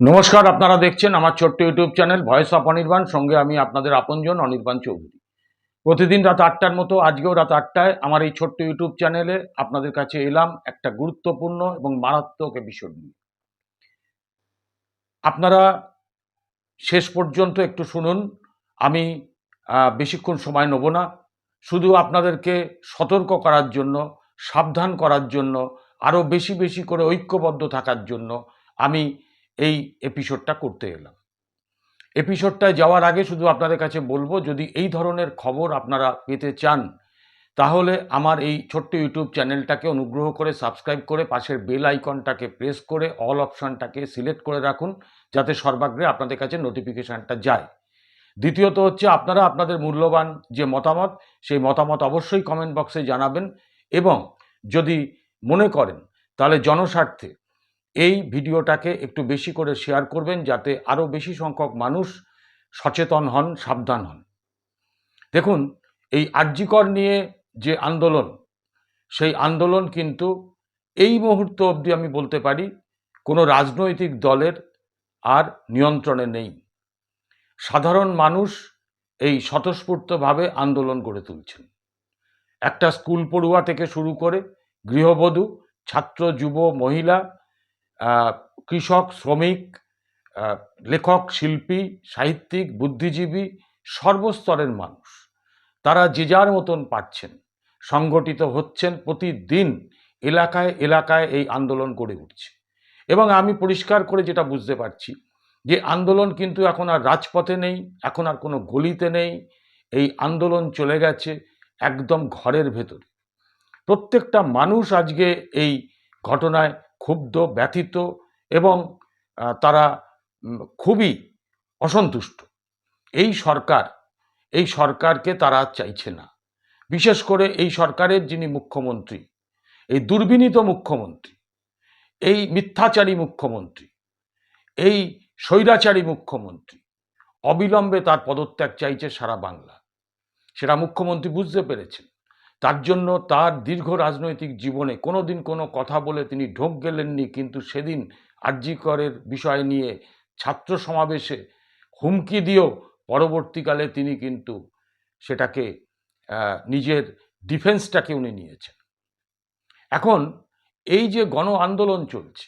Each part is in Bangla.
নমস্কার, আপনারা দেখছেন আমার ছোট্ট YouTube channel voice of Anirban. সঙ্গে আমি আপনাদের আপনজন অনির্বাণ চৌধুরী। প্রতিদিন রাত আটটার মতো, আজকেও রাত আটটায় আমার এই ছোট্ট ইউটিউব চ্যানেলে আপনাদের কাছে এলাম একটা গুরুত্বপূর্ণ এবং মারাত্মক এপিসোড নিয়ে। আপনারা শেষ পর্যন্ত একটু শুনুন। আমি বেশিক্ষণ সময় নেব না। শুধু আপনাদেরকে সতর্ক করার জন্য, সাবধান করার জন্য আরও বেশি বেশি করে ঐক্যবদ্ধ থাকার জন্য আমি এই এপিসোডটা করতে এলাম। এপিসোডটায় যাওয়ার আগে শুধু আপনাদের কাছে বলব, যদি এই ধরনের খবর আপনারা পেতে চান, তাহলে আমার এই ছোট্ট ইউটিউব চ্যানেলটাকে অনুগ্রহ করে সাবস্ক্রাইব করে পাশের বেল আইকনটাকে প্রেস করে অল অপশানটাকে সিলেক্ট করে রাখুন, যাতে সর্বাগ্রে আপনাদের কাছে নোটিফিকেশানটা যায়। দ্বিতীয়ত হচ্ছে, আপনারা আপনাদের মূল্যবান যে মতামত, সেই মতামত অবশ্যই কমেন্ট বক্সে জানাবেন এবং যদি মনে করেন, তাহলে জনস্বার্থে এই ভিডিওটাকে একটু বেশি করে শেয়ার করবেন যাতে আরও বেশি সংখ্যক মানুষ সচেতন হন, সাবধান হন। দেখুন, এই আর্যিকর নিয়ে যে আন্দোলন, সেই আন্দোলন কিন্তু এই মুহূর্ত অবধি আমি বলতে পারি, কোনো রাজনৈতিক দলের আর নিয়ন্ত্রণে নেই। সাধারণ মানুষ এই স্বতঃস্ফূর্তভাবে আন্দোলন গড়ে তুলছেন। একটা স্কুল পড়ুয়া থেকে শুরু করে গৃহবধূ, ছাত্র, যুব, মহিলা কৃষক, শ্রমিক লেখক, শিল্পী, সাহিত্যিক, বুদ্ধিজীবী সর্বস্তরের মানুষ। তারা যে যার মতন পাচ্ছেন সংগঠিত হচ্ছেন প্রতিদিন এলাকায় এলাকায় এই আন্দোলন গড়ে উঠছে। এবং আমি পরিষ্কার করে যেটা বুঝতে পারছি যে আন্দোলন কিন্তু এখন আর রাজপথে নেই, এখন আর কোনো গলিতে নেই, এই আন্দোলন চলে গেছে একদম ঘরের ভেতরে। প্রত্যেকটা মানুষ আজকে এই ঘটনায় ক্ষুব্ধ, ব্যথিত এবং তারা খুবই অসন্তুষ্ট। এই সরকার, এই সরকারকে তারা চাইছে না। বিশেষ করে এই সরকারের যিনি মুখ্যমন্ত্রী, এই দুর্বিনীত মুখ্যমন্ত্রী, এই মিথ্যাচারী মুখ্যমন্ত্রী, এই স্বৈরাচারী মুখ্যমন্ত্রী, অবিলম্বে তার পদত্যাগ চাইছে সারা বাংলা। সেটা মুখ্যমন্ত্রী বুঝতে পেরেছেন। তার জন্য তার দীর্ঘ রাজনৈতিক জীবনে কোনোদিন কোনো কথা বলে তিনি ঢোক গেলেননি, কিন্তু সেদিন আরজিকরের বিষয় নিয়ে ছাত্র সমাবেশে হুমকি দিয়েও পরবর্তীকালে তিনি কিন্তু সেটাকে নিজের ডিফেন্সটাকে উনি নিয়েছেন। এখন এই যে গণ আন্দোলন চলছে,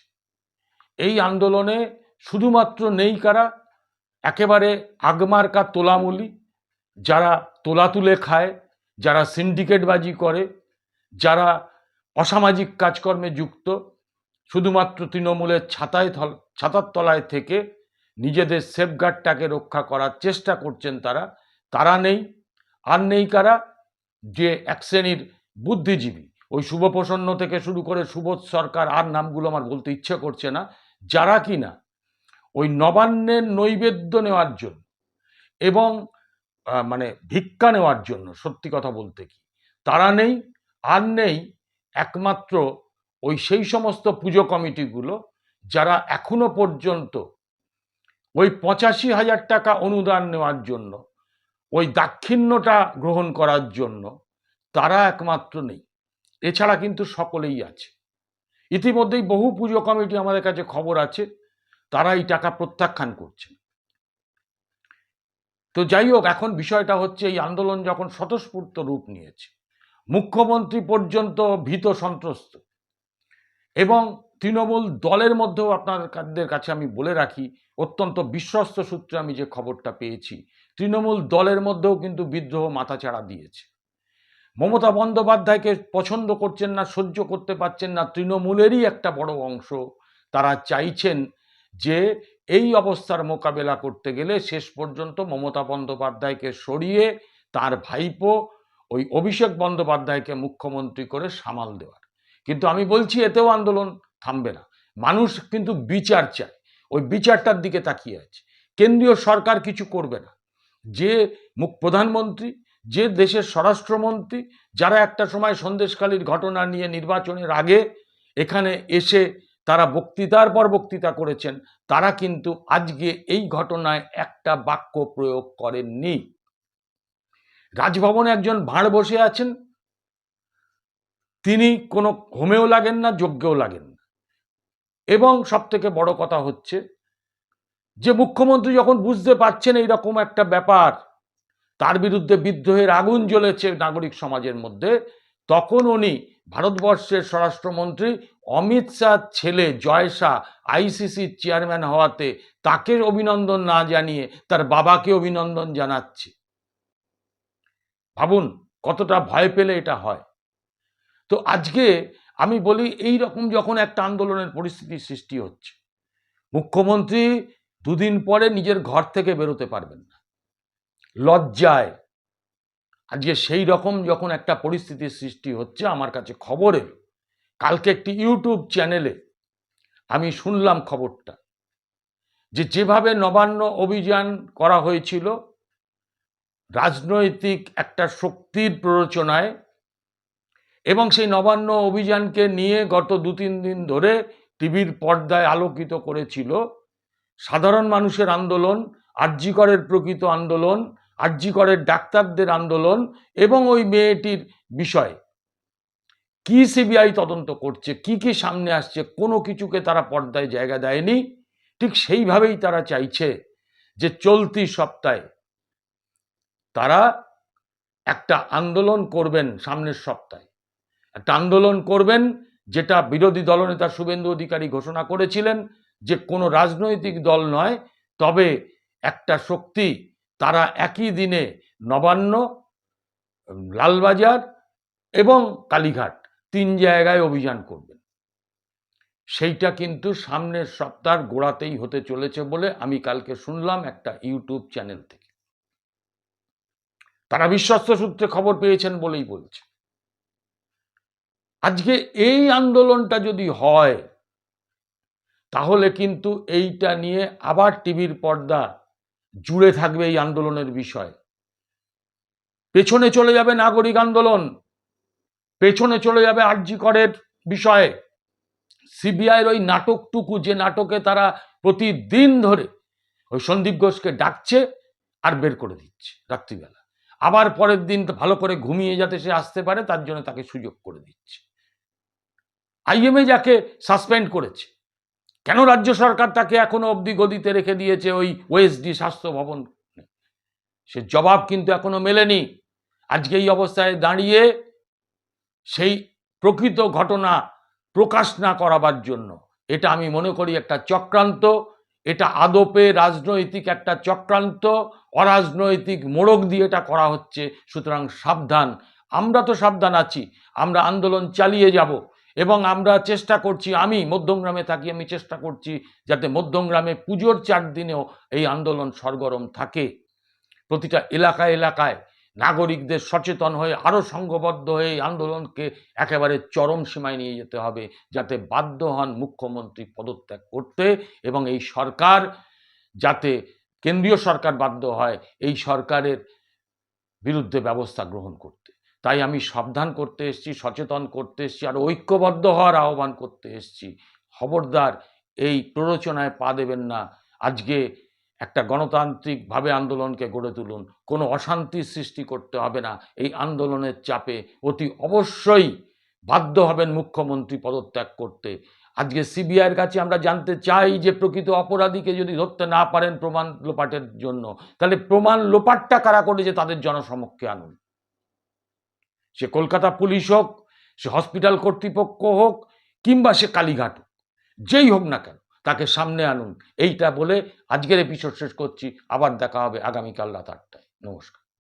এই আন্দোলনে শুধুমাত্র নেই কারা? একেবারে আগমার্কা তোলামুলি, যারা তোলা তুলে খায় যারা সিন্ডিকেটবাজি করে, যারা অসামাজিক কাজকর্মে যুক্ত, শুধুমাত্র তৃণমূলের ছাতায় ছাতার তলায় থেকে নিজেদের সেফগার্ডটাকে রক্ষা করার চেষ্টা করছেন তারা তারা নেই, আর নেই কারা? যে এক শ্রেণির বুদ্ধিজীবী। ওই শুভপ্রসন্ন থেকে শুরু করে সুবোধ সরকার, আর নামগুলো আমার বলতে ইচ্ছে করছে না, যারা কিনা ওই নবান্নের নৈবেদ্য নেওয়ার জন্য এবং মানে ভিক্ষা নেওয়ার জন্য, সত্যি কথা বলতে কি? তারা নেই, আর নেই একমাত্র ওই সেই সমস্ত পুজো কমিটিগুলো যারা এখনও পর্যন্ত ওই পঁচাশি হাজার টাকা অনুদান নেওয়ার জন্য, ওই দাক্ষিণ্যটা গ্রহণ করার জন্য তারা একমাত্র নেই। এছাড়া কিন্তু সকলেই আছে। ইতিমধ্যেই বহু পুজো কমিটি আমাদের কাছে খবর আছে, তারা এই টাকা প্রত্যাখ্যান করছে তো যাই হোক এখন বিষয়টা হচ্ছে এই আন্দোলন যখন স্বতঃস্ফূর্ত রূপ নিয়েছে, মুখ্যমন্ত্রী পর্যন্ত ভীত সন্ত্রস্ত। এবং তৃণমূল দলের মধ্যেও আপনাদের কাছে আমি বলে রাখি, অত্যন্ত বিশ্বস্ত সূত্রে আমি যে খবরটা পেয়েছি, তৃণমূল দলের মধ্যেও কিন্তু বিদ্রোহ মাথাচাড়া দিয়েছে। মমতা বন্দ্যোপাধ্যায়কে পছন্দ করছেন না, সহ্য করতে পারছেন না, তৃণমূলেরই একটা বড় অংশ, তারা চাইছেন যে এই অবস্থার মোকাবেলা করতে গেলে শেষ পর্যন্ত মমতা বন্দ্যোপাধ্যায়কে সরিয়ে তার ভাইপো ওই অভিষেক বন্দ্যোপাধ্যায়কে মুখ্যমন্ত্রী করে সামাল দেওয়ার। কিন্তু আমি বলছি এতেও আন্দোলন থামবে না। মানুষ কিন্তু বিচার চায়। ওই বিচারটার দিকে তাকিয়ে আছে। কেন্দ্রীয় সরকার কিছু করবে না। যে মুখ প্রধানমন্ত্রী, যে দেশের স্বরাষ্ট্রমন্ত্রী, যারা একটা সময় সন্দেশকালীর ঘটনা নিয়ে নির্বাচনের আগে এখানে এসে তারা বক্তৃতার পর বক্তৃতা করেছেন, তারা কিন্তু আজকে এই ঘটনায় একটা বাক্য প্রয়োগ করেননি। রাজভবনে একজন ভাঁড় বসে আছেন, তিনি কোনো হোমেও লাগেন না, যজ্ঞেও লাগেন না। এবং সব থেকে বড় কথা হচ্ছে যে, মুখ্যমন্ত্রী যখন বুঝতে পারছেন এইরকম একটা ব্যাপার, তার বিরুদ্ধে বিদ্রোহের আগুন জ্বলেছে নাগরিক সমাজের মধ্যে তখন উনি ভারতবর্ষের স্বরাষ্ট্রমন্ত্রী অমিত শাহ ছেলে জয় শাহ আইসিসির চেয়ারম্যান হওয়াতে তাকে অভিনন্দন না জানিয়ে তার বাবাকে অভিনন্দন জানাচ্ছে। ভাবুন কতটা ভয় পেলে এটা হয়। তো আজকে আমি বলি এই রকম যখন একটা আন্দোলনের পরিস্থিতি সৃষ্টি হচ্ছে, মুখ্যমন্ত্রী দুদিন পরে নিজের ঘর থেকে বেরোতে পারবেন না। লজ্জায় আজকে সেই রকম যখন একটা পরিস্থিতির সৃষ্টি হচ্ছে, আমার কাছে খবর এলো। কালকে একটি ইউটিউব চ্যানেলে আমি শুনলাম খবরটা যে, যেভাবে নবান্ন অভিযান করা হয়েছিল, রাজনৈতিক একটা শক্তির প্ররোচনায় এবং সেই নবান্ন অভিযানকে নিয়ে গত দু তিন দিন ধরে টিভির পর্দায় আলোকিত করেছিল, সাধারণ মানুষের আন্দোলন আর্যিকরের প্রকৃত আন্দোলন আর্যিকরের ডাক্তারদের আন্দোলন এবং ওই মেয়েটির বিষয়। কি সিবিআই তদন্ত করছে, কি কি সামনে আসছে, কোনো কিছুকে তারা পর্দায় জায়গা দেয়নি। ঠিক সেইভাবেই তারা চাইছে যে চলতি সপ্তাহে তারা একটা আন্দোলন করবেন সামনের সপ্তাহে। একটা আন্দোলন করবেন যেটা বিরোধী দলনেতা শুভেন্দু অধিকারী ঘোষণা করেছিলেন যে কোনো রাজনৈতিক দল নয়, তবে একটা শক্তি তারা একই দিনে নবান্ন, লালবাজার এবং কালীঘাট তিন জায়গায় অভিযান করবেন। সেইটা কিন্তু সামনের সপ্তাহ গোড়াতেই হতে চলেছে বলে আমি কালকে শুনলাম একটা ইউটিউব চ্যানেল থেকে। তারা বিশ্বস্ত সূত্রে খবর পেয়েছেন বলেই বলছে। আজকে এই আন্দোলনটা যদি হয়, তাহলে কিন্তু এইটা নিয়ে আবার টিভির পর্দা জুড়ে থাকবে এই আন্দোলনের বিষয়। পেছনে চলে যাবে নাগরিক আন্দোলন, পেছনে চলে যাবে আরজি করের বিষয়ে। সিবিআইয়ের ওই নাটকটুকু, যে নাটকে তারা প্রতিদিন ধরে ওই সন্দীপ ঘোষকে ডাকছে আর বের করে দিচ্ছে রাত্রিবেলা। আবার পরের দিন ভালো করে ঘুমিয়ে যাতে সে আসতে পারে, তার জন্য তাকে সুযোগ করে দিচ্ছে। আইএমএ যাকে সাসপেন্ড করেছে কেন রাজ্য সরকার তাকে এখনও অবধি গদিতে রেখে দিয়েছে ওই ওএসডি স্বাস্থ্য ভবন? সে জবাব কিন্তু এখনও মেলেনি। আজকে এই অবস্থায় দাঁড়িয়ে সেই প্রকৃত ঘটনা প্রকাশ না করাবার জন্য, এটা আমি মনে করি একটা চক্রান্ত, এটা আদপে রাজনৈতিক একটা চক্রান্ত, অরাজনৈতিক মোড়ক দিয়ে এটা করা হচ্ছে, সুতরাং সাবধান। আমরা তো সাবধান আছি, আমরা আন্দোলন চালিয়ে যাব। এবং আমরা চেষ্টা করছি, আমি মধ্যমগ্রামে থাকি, আমি চেষ্টা করছি যাতে মধ্যমগ্রামে পুজোর চার দিনেও এই আন্দোলন সরগরম থাকে। প্রতিটা এলাকা এলাকায় নাগরিকদের সচেতন হয়ে আরও সংঘবদ্ধ হয়ে এই আন্দোলনকে একেবারে চরম সীমায় নিয়ে যেতে হবে, যাতে বাধ্য হন মুখ্যমন্ত্রী পদত্যাগ করতে এবং এই সরকার যাতে কেন্দ্রীয় সরকার বাধ্য হয়, এই সরকারের বিরুদ্ধে ব্যবস্থা গ্রহণ করতে। তাই আমি সাবধান করতে এসেছি, সচেতন করতে এসেছি আর ঐক্যবদ্ধ হওয়ার আহ্বান করতে এসেছি। খবরদার, এই প্ররোচনায় পা দেবেন না। আজকে একটা গণতান্ত্রিকভাবে আন্দোলনকে গড়ে তুলুন। কোনো অশান্তির সৃষ্টি করতে হবে না। এই আন্দোলনের চাপে অতি অবশ্যই বাধ্য হবেন মুখ্যমন্ত্রী পদত্যাগ করতে। আজকে সিবিআইয়ের কাছে আমরা জানতে চাই যে প্রকৃত অপরাধীকে যদি ধরতে না পারেন প্রমাণ লোপাটের জন্য, তাহলে প্রমাণ লোপাটটা কারা করেছে তাদের জনসমক্ষে আনুন। সে কলকাতা পুলিশ হোক, সে হসপিটাল কর্তৃপক্ষ হোক, কিংবা সে কালীঘাট হোক, যেই হোক না কেন, তাকে সামনে আনুন। এইটা বলে আজকের এপিসোড শেষ করছি। আবার দেখা হবে আগামীকাল রাত আটটায়। নমস্কার।